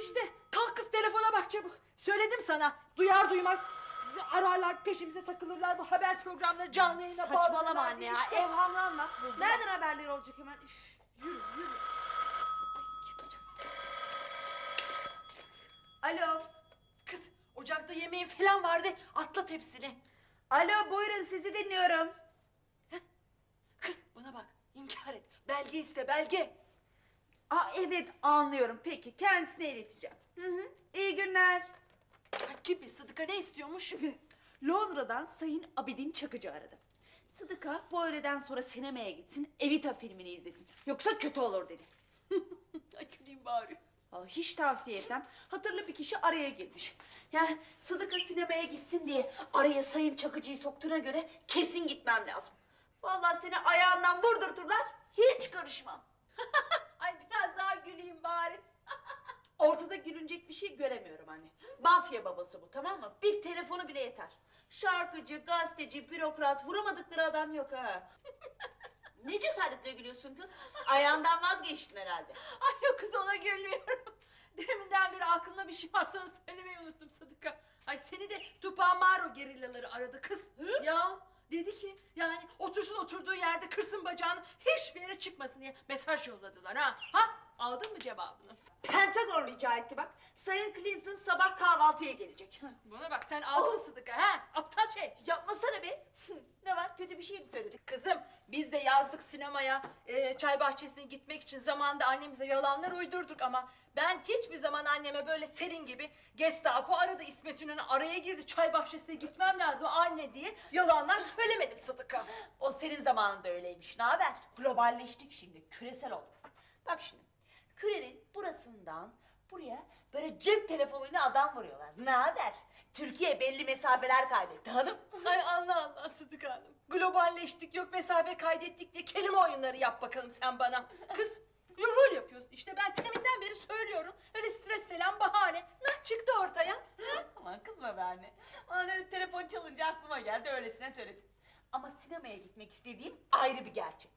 enişte. Kalk kız telefona bak çabuk. Söyledim sana. Duyar duymaz bizi ararlar peşimize takılırlar bu haber programları canlı yayına Saçmalama anne ya. işte. Evhamlanma. Nereden haberleri olacak hemen? Üf, yürü yürü. Alo. Kız ocakta yemeğin falan vardı. Atla tepsini. Alo buyurun sizi dinliyorum. Kız bana bak inkar et. Belge iste belge. Aa evet anlıyorum. Peki kendisine ileteceğim. Hı hı. İyi günler. Ay, gibi Sıdıka ne istiyormuş? Londra'dan Sayın Abidin Çakıcı aradı. Sıdıka bu öğleden sonra sinemaya gitsin, Evita filmini izlesin. Yoksa kötü olur dedi. Ay güleyim bari. Vallahi hiç tavsiye etmem. Hatırlı bir kişi araya girmiş. Yani Sıdıka sinemaya gitsin diye araya Sayın Çakıcı'yı soktuğuna göre kesin gitmem lazım. Vallahi seni ayağından vurdurturlar, hiç karışmam. Ay biraz daha güleyim bari. Ortada gülünecek bir şey göremiyorum anne. Mafya babası bu tamam mı? Bir telefonu bile yeter. Şarkıcı, gazeteci, bürokrat vuramadıkları adam yok ha. ne cesaretle gülüyorsun kız? Ayağından vazgeçtin herhalde. Ay yok kız ona gülmüyorum. Deminden beri aklımda bir şey var sana söylemeyi unuttum Sıdıka. Ay seni de Tupamaro gerillaları aradı kız. Ya dedi ki yani otursun oturduğu yerde kırsın bacağını hiçbir yere çıkmasın diye mesaj yolladılar ha. Ha aldın mı cevabını? Pentagon rica etti bak. Sayın Clinton sabah kahvaltıya gelecek. Bana bak sen aldın Sıdıka ha aptal şey. Yapmasana be. ne var kötü bir şey mi söyledik? Kızım biz de yazdık sinemaya e, çay bahçesine gitmek için zamanda annemize yalanlar uydurduk ama ben hiçbir zaman anneme böyle senin gibi Gestapo aradı İsmet İnönü araya girdi çay bahçesine gitmem lazım anne diye yalanlar söylemedim Sıdıka. O senin zamanında öyleymiş. Ne haber? Globalleştik şimdi. Küresel olduk. Bak şimdi. Kürenin burasından buraya böyle cep telefonuyla adam vuruyorlar. Ne haber? Türkiye belli mesafeler kaydetti hanım. Ay Allah Allah Sıdıka Hanım. Globalleştik yok mesafe kaydettik diye kelime oyunları yap bakalım sen bana. Kız rol yapıyorsun işte ben teminden beri söylüyorum. Öyle stres falan bahane. Ne çıktı ortaya? Aman kızma be anne. Bana telefon çalınca aklıma geldi öylesine söyledim. Ama sinemaya gitmek istediğim ayrı bir gerçek.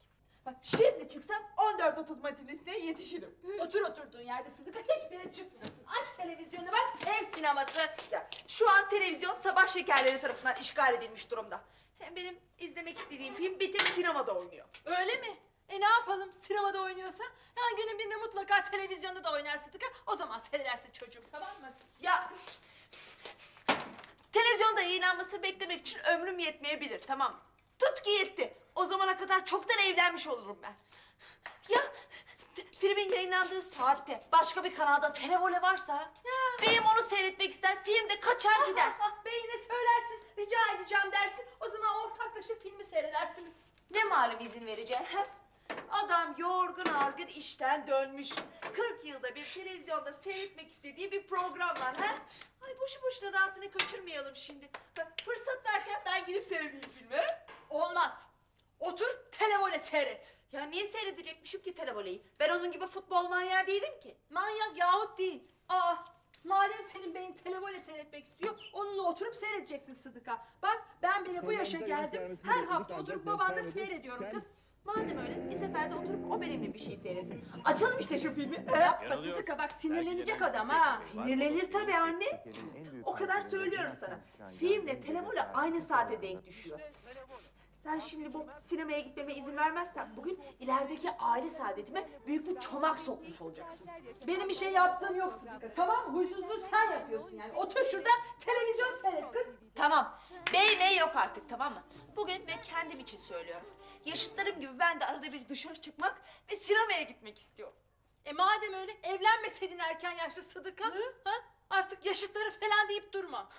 Bak şimdi çıksam 14.30 matinesine yetişirim. Otur oturduğun yerde Sıdıka hiçbir yere çıkmıyorsun. Aç televizyonu bak ev sineması. Ya, şu an televizyon sabah şekerleri tarafından işgal edilmiş durumda. Hem benim izlemek istediğim film bir tek sinemada oynuyor. Öyle mi? E ne yapalım sinemada oynuyorsa? Yani günün birinde mutlaka televizyonda da oynar Sıdıka. O zaman seyredersin çocuğum tamam mı? Ya televizyonda yayınlanmasını beklemek için ömrüm yetmeyebilir tamam mı? Tut ki yetti. O zamana kadar çoktan evlenmiş olurum ben. Ya filmin yayınlandığı saatte başka bir kanalda televole varsa benim onu seyretmek ister filmde kaçar gider. Ah beyine söylersin rica edeceğim dersin. O zaman ortaklaşa filmi seyredersiniz. Ne malum izin vereceğim? he? Adam yorgun argın işten dönmüş. 40 yılda bir televizyonda seyretmek istediği bir program var. He? Ay boşu boşuna rahatını kaçırmayalım şimdi. Bak, Fırsat verken ben gidip seyredeyim filmi. he? Olmaz. Otur televole seyret. Ya niye seyredecekmişim ki televoleyi? Ben onun gibi futbol manyağı değilim ki. Manyak yahut değil. Aa madem senin beyin televole seyretmek istiyor onunla oturup seyredeceksin Sıdıka. Bak ben bile bu yaşa geldim. Her hafta oturup babanla seyrediyorum kız. Madem öyle bir seferde oturup o benimle bir şey seyretsin. Açalım işte şu filmi. he? Yapma Sıdıka bak sinirlenecek adam ha. Sinirlenir tabii anne. O kadar söylüyorum sana. Filmle televole aynı saate denk düşüyor. Sen şimdi bu sinemaya gitmeme izin vermezsen bugün ilerideki aile saadetime büyük bir çomak sokmuş olacaksın. Benim bir şey yaptığım yok Sıdıka tamam mı? Huysuzluğu sen yapıyorsun yani. Otur şurada televizyon seyret kız. Tamam. Bey mey yok artık tamam mı? Bugün ve kendim için söylüyorum. Yaşıtlarım gibi ben de arada bir dışarı çıkmak ve sinemaya gitmek istiyorum. E madem öyle evlenmeseydin erken yaşta Sıdıka. Ha? Artık yaşıtları falan deyip durma.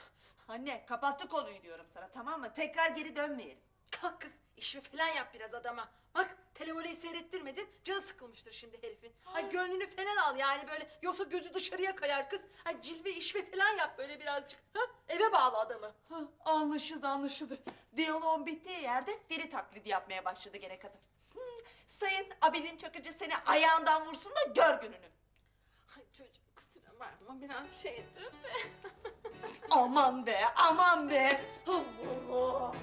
Anne kapattı konuyu diyorum sana tamam mı? Tekrar geri dönmeyelim. Kalk kız işimi falan yap biraz adama. Bak televoleyi seyrettirmedin canı sıkılmıştır şimdi herifin. Ay gönlünü falan al yani böyle yoksa gözü dışarıya kayar kız. Ay cilve işve falan yap böyle birazcık. Ha? Eve bağlı adamı. Hı, anlaşıldı anlaşıldı. Diyaloğun bittiği yerde deli taklidi yapmaya başladı gene kadın. Hı, sayın Abidin Çakıcı seni ayağından vursun da gör gününü. Ay çocuğum kusura bakma biraz şeydir de. Aman be aman be. Allah Allah.